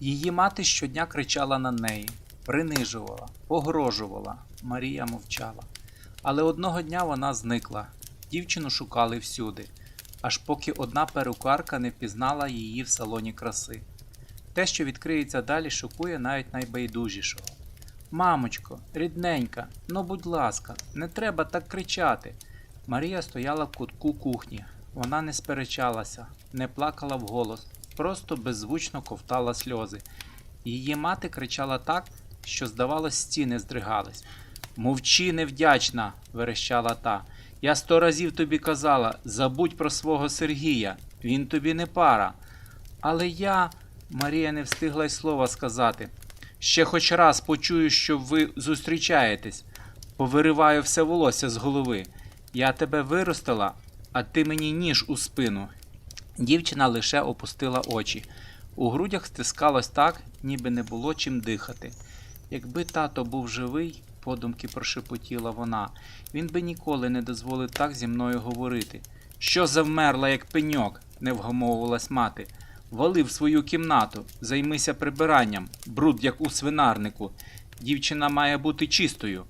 Її мати щодня кричала на неї, принижувала, погрожувала. Марія мовчала. Але одного дня вона зникла. Дівчину шукали всюди, аж поки одна перукарка не впізнала її в салоні краси. Те, що відкриється далі, шокує навіть найбайдужішого. Мамочко, рідненька, ну будь ласка, не треба так кричати. Марія стояла в кутку кухні. Вона не сперечалася, не плакала вголос, просто беззвучно ковтала сльози. Її мати кричала так, що, здавалось, стіни здригались. Мовчи, невдячна, верещала та. Я сто разів тобі казала, забудь про свого Сергія, він тобі не пара. Але я. Марія не встигла й слова сказати. Ще хоч раз почую, що ви зустрічаєтесь, повириваю все волосся з голови. Я тебе виростила, а ти мені ніж у спину. Дівчина лише опустила очі. У грудях стискалось так, ніби не було чим дихати. Якби тато був живий, подумки прошепотіла вона, він би ніколи не дозволив так зі мною говорити. Що завмерла, як пеньок, не вгамовувалась мати. Вали в свою кімнату, займися прибиранням, бруд, як у свинарнику. Дівчина має бути чистою.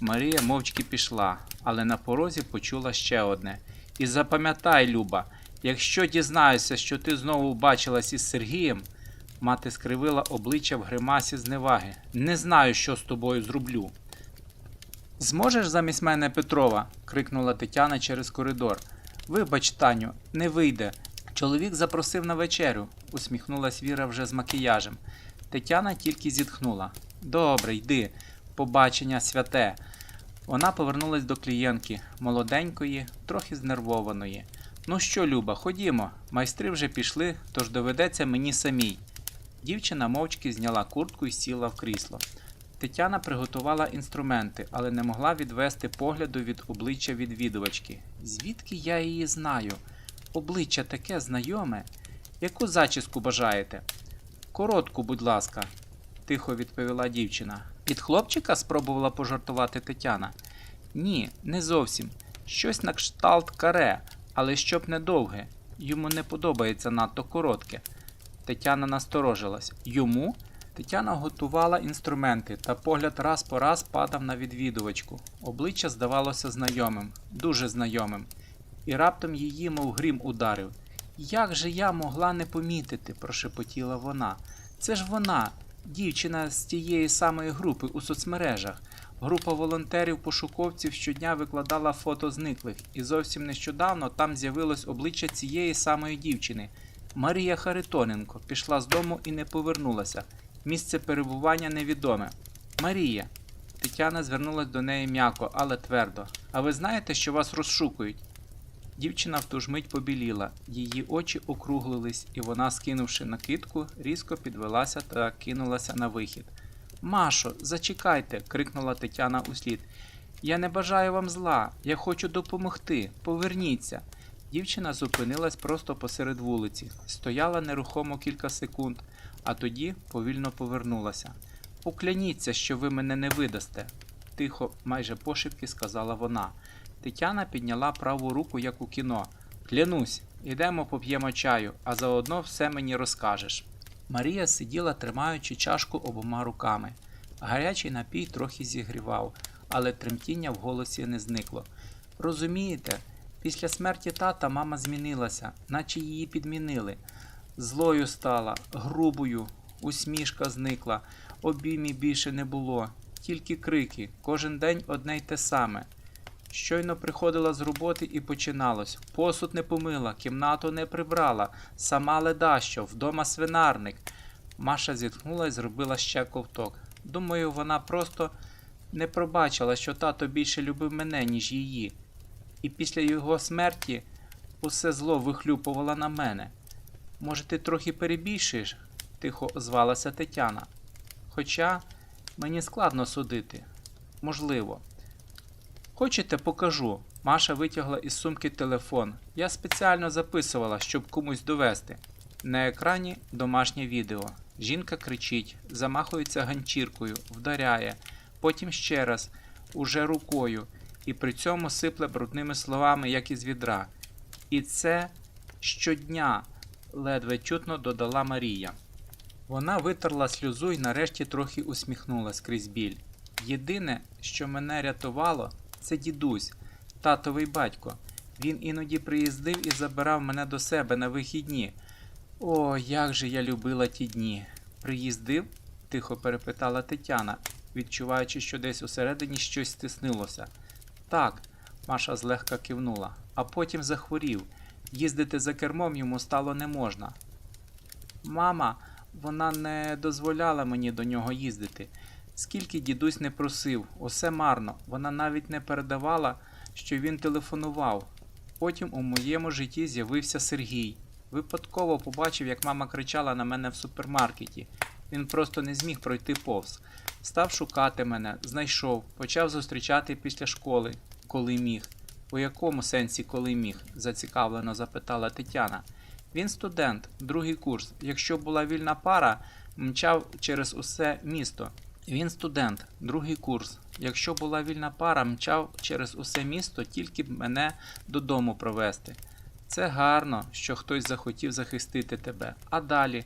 Марія мовчки пішла, але на порозі почула ще одне. І запам'ятай, Люба, якщо дізнаюся, що ти знову бачилась із Сергієм, мати скривила обличчя в гримасі зневаги. Не знаю, що з тобою зроблю. Зможеш замість мене Петрова? крикнула Тетяна через коридор. Вибач, Таню, не вийде. Чоловік запросив на вечерю, усміхнулась Віра вже з макіяжем. Тетяна тільки зітхнула. Добре, йди, побачення святе. Вона повернулась до клієнтки, молоденької, трохи знервованої. Ну що, Люба, ходімо, майстри вже пішли, тож доведеться мені самій. Дівчина мовчки зняла куртку і сіла в крісло. Тетяна приготувала інструменти, але не могла відвести погляду від обличчя відвідувачки. Звідки я її знаю? Обличчя таке знайоме. Яку зачіску бажаєте? Коротку, будь ласка, тихо відповіла дівчина. Від хлопчика спробувала пожартувати Тетяна. Ні, не зовсім. Щось на кшталт каре, але щоб не довге. Йому не подобається надто коротке. Тетяна насторожилась. Йому? Тетяна готувала інструменти, та погляд раз по раз падав на відвідувачку. Обличчя здавалося знайомим, дуже знайомим. І раптом її, мов грім, ударив. Як же я могла не помітити? прошепотіла вона. Це ж вона, дівчина з тієї самої групи у соцмережах. Група волонтерів-пошуковців щодня викладала фото зниклих, і зовсім нещодавно там з'явилось обличчя цієї самої дівчини. Марія Харитоненко пішла з дому і не повернулася. Місце перебування невідоме. Марія. Тетяна звернулась до неї м'яко, але твердо. А ви знаєте, що вас розшукують? Дівчина в ту ж мить побіліла, її очі округлились, і вона, скинувши накидку, різко підвелася та кинулася на вихід. Машо, зачекайте, крикнула Тетяна услід. Я не бажаю вам зла, я хочу допомогти. Поверніться. Дівчина зупинилась просто посеред вулиці, стояла нерухомо кілька секунд, а тоді повільно повернулася. Покляніться, що ви мене не видасте, тихо, майже пошепки сказала вона. Тетяна підняла праву руку, як у кіно. Клянусь, ідемо поп'ємо чаю, а заодно все мені розкажеш. Марія сиділа, тримаючи чашку обома руками. Гарячий напій трохи зігрівав, але тремтіння в голосі не зникло. Розумієте, після смерті тата мама змінилася, наче її підмінили. Злою стала, грубою, усмішка зникла, обіймів більше не було, тільки крики, кожен день одне й те саме. Щойно приходила з роботи і починалось. Посуд не помила, кімнату не прибрала, сама леда що, вдома свинарник. Маша зітхнула і зробила ще ковток. Думаю, вона просто не пробачила, що тато більше любив мене, ніж її. І після його смерті усе зло вихлюпувала на мене. Може, ти трохи перебільшуєш? тихо озвалася Тетяна. Хоча мені складно судити. Можливо. Хочете, покажу. Маша витягла із сумки телефон. Я спеціально записувала, щоб комусь довести. На екрані домашнє відео. Жінка кричить, замахується ганчіркою, вдаряє, потім ще раз, уже рукою, і при цьому сипле брудними словами, як із відра. І це щодня, ледве чутно додала Марія. Вона витерла сльозу і нарешті трохи усміхнулась крізь біль. Єдине, що мене рятувало, це дідусь, татовий батько. Він іноді приїздив і забирав мене до себе на вихідні. О, як же я любила ті дні. Приїздив? тихо перепитала Тетяна, відчуваючи, що десь усередині щось стиснилося. Так, Маша злегка кивнула, а потім захворів. Їздити за кермом йому стало не можна. Мама, вона не дозволяла мені до нього їздити. Скільки дідусь не просив, усе марно. Вона навіть не передавала, що він телефонував. Потім у моєму житті з'явився Сергій. Випадково побачив, як мама кричала на мене в супермаркеті. Він просто не зміг пройти повз. Став шукати мене, знайшов, почав зустрічати після школи, коли міг. У якому сенсі коли міг? зацікавлено запитала Тетяна. Він студент, другий курс. Якщо була вільна пара, мчав через усе місто. Він студент, другий курс. Якщо була вільна пара, мчав через усе місто, тільки б мене додому провести. Це гарно, що хтось захотів захистити тебе. А далі,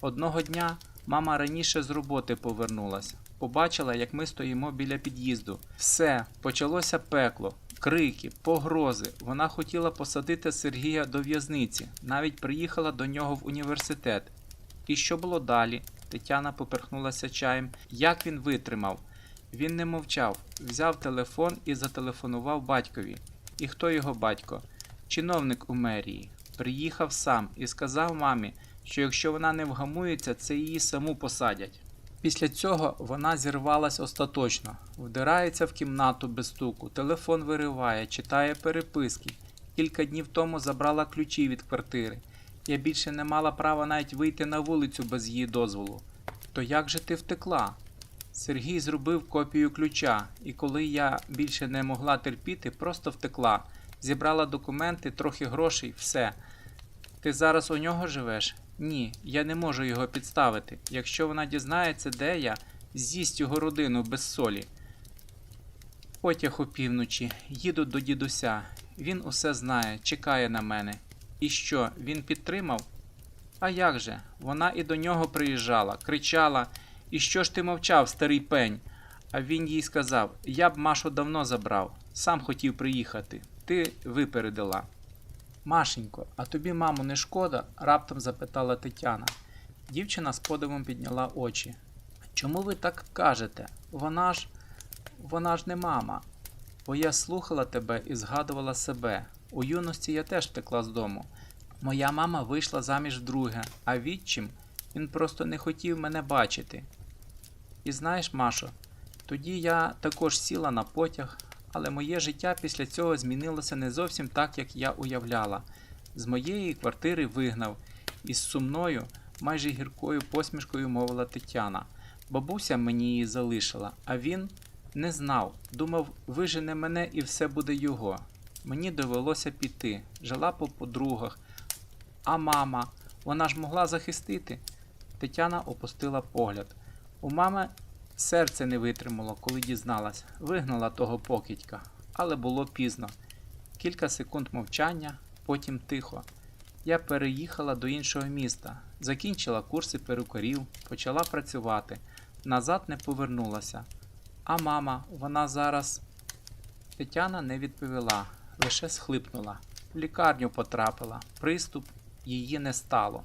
одного дня, мама раніше з роботи повернулась. Побачила, як ми стоїмо біля під'їзду. Все, почалося пекло, крики, погрози. Вона хотіла посадити Сергія до в'язниці, навіть приїхала до нього в університет. І що було далі? Тетяна поперхнулася чаєм. Як він витримав? Він не мовчав, взяв телефон і зателефонував батькові. І хто його батько? Чиновник у мерії. Приїхав сам і сказав мамі, що якщо вона не вгамується, це її саму посадять. Після цього вона зірвалась остаточно, вдирається в кімнату без стуку, телефон вириває, читає переписки. Кілька днів тому забрала ключі від квартири. Я більше не мала права навіть вийти на вулицю без її дозволу. То як же ти втекла? Сергій зробив копію ключа, і коли я більше не могла терпіти, просто втекла. Зібрала документи, трохи грошей, все. Ти зараз у нього живеш? Ні, я не можу його підставити. Якщо вона дізнається, де я, з'їсть його родину без солі. Потяг опівночі, їду до дідуся. Він усе знає, чекає на мене. І що, він підтримав? А як же? Вона і до нього приїжджала, кричала: І що ж ти мовчав, старий пень? А він їй сказав: Я б Машу давно забрав, сам хотів приїхати. Ти випередила. Машенько, а тобі маму не шкода? раптом запитала Тетяна. Дівчина з подивом підняла очі. Чому ви так кажете? Вона ж. вона ж не мама. Бо я слухала тебе і згадувала себе. У юності я теж втекла з дому. Моя мама вийшла заміж вдруге, а відчим він просто не хотів мене бачити. І знаєш, Машо, тоді я також сіла на потяг, але моє життя після цього змінилося не зовсім так, як я уявляла. З моєї квартири вигнав, і з сумною, майже гіркою посмішкою мовила Тетяна. Бабуся мені її залишила, а він не знав, думав, вижене мене і все буде його. Мені довелося піти, жила по подругах. А мама, вона ж могла захистити. Тетяна опустила погляд. У мами серце не витримало, коли дізналась, вигнала того покидька, але було пізно. Кілька секунд мовчання, потім тихо. Я переїхала до іншого міста, закінчила курси перукарів, почала працювати. Назад не повернулася. А мама, вона зараз. Тетяна не відповіла, лише схлипнула. В лікарню потрапила, приступ її не стало.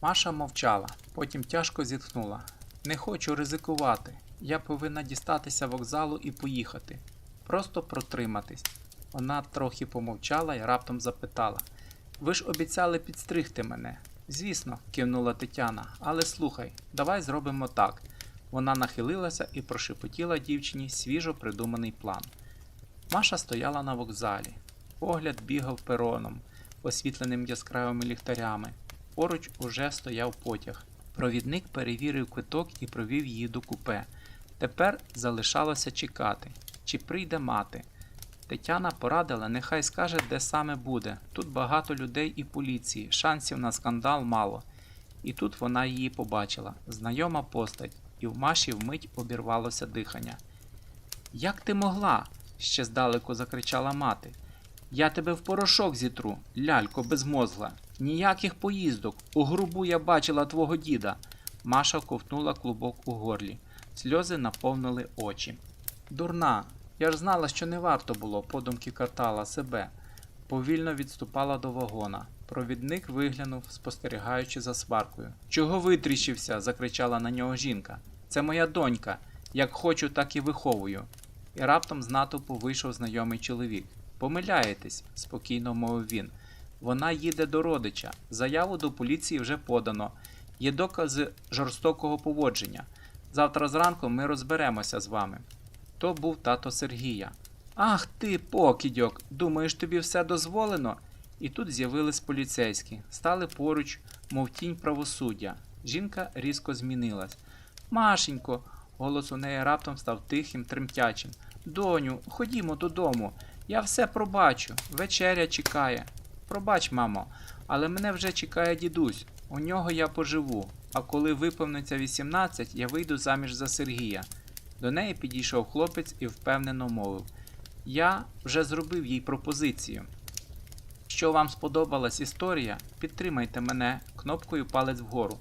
Маша мовчала, потім тяжко зітхнула. Не хочу ризикувати. Я повинна дістатися вокзалу і поїхати. Просто протриматись. Вона трохи помовчала і раптом запитала: Ви ж обіцяли підстригти мене. Звісно, кивнула Тетяна, але слухай, давай зробимо так. Вона нахилилася і прошепотіла дівчині свіжо придуманий план. Маша стояла на вокзалі. Погляд бігав пероном, освітленим яскравими ліхтарями. Поруч уже стояв потяг. Провідник перевірив квиток і провів її до купе. Тепер залишалося чекати, чи прийде мати. Тетяна порадила, нехай скаже, де саме буде. Тут багато людей і поліції, шансів на скандал мало. І тут вона її побачила знайома постать, і в Маші вмить обірвалося дихання. Як ти могла? Ще здалеку закричала мати. Я тебе в порошок зітру, лялько безмозгла. Ніяких поїздок. У грубу я бачила твого діда. Маша ковтнула клубок у горлі. Сльози наповнили очі. Дурна, я ж знала, що не варто було, подумки картала себе. Повільно відступала до вагона. Провідник виглянув, спостерігаючи за сваркою. Чого витріщився? закричала на нього жінка. Це моя донька. Як хочу, так і виховую. І раптом з натовпу вийшов знайомий чоловік. Помиляєтесь, спокійно мовив він. Вона їде до родича. Заяву до поліції вже подано. Є докази жорстокого поводження. Завтра зранку ми розберемося з вами. То був тато Сергія. Ах ти, покідьок, думаєш, тобі все дозволено? І тут з'явились поліцейські, стали поруч, мов тінь правосуддя. Жінка різко змінилась. Машенько, голос у неї раптом став тихим, тремтячим. Доню, ходімо додому. Я все пробачу. Вечеря чекає. Пробач, мамо, але мене вже чекає дідусь. У нього я поживу. А коли виповниться 18, я вийду заміж за Сергія. До неї підійшов хлопець і впевнено мовив: Я вже зробив їй пропозицію. Якщо вам сподобалась історія, підтримайте мене кнопкою палець вгору.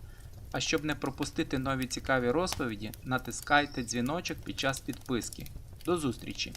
А щоб не пропустити нові цікаві розповіді, натискайте дзвіночок під час підписки. До зустрічі!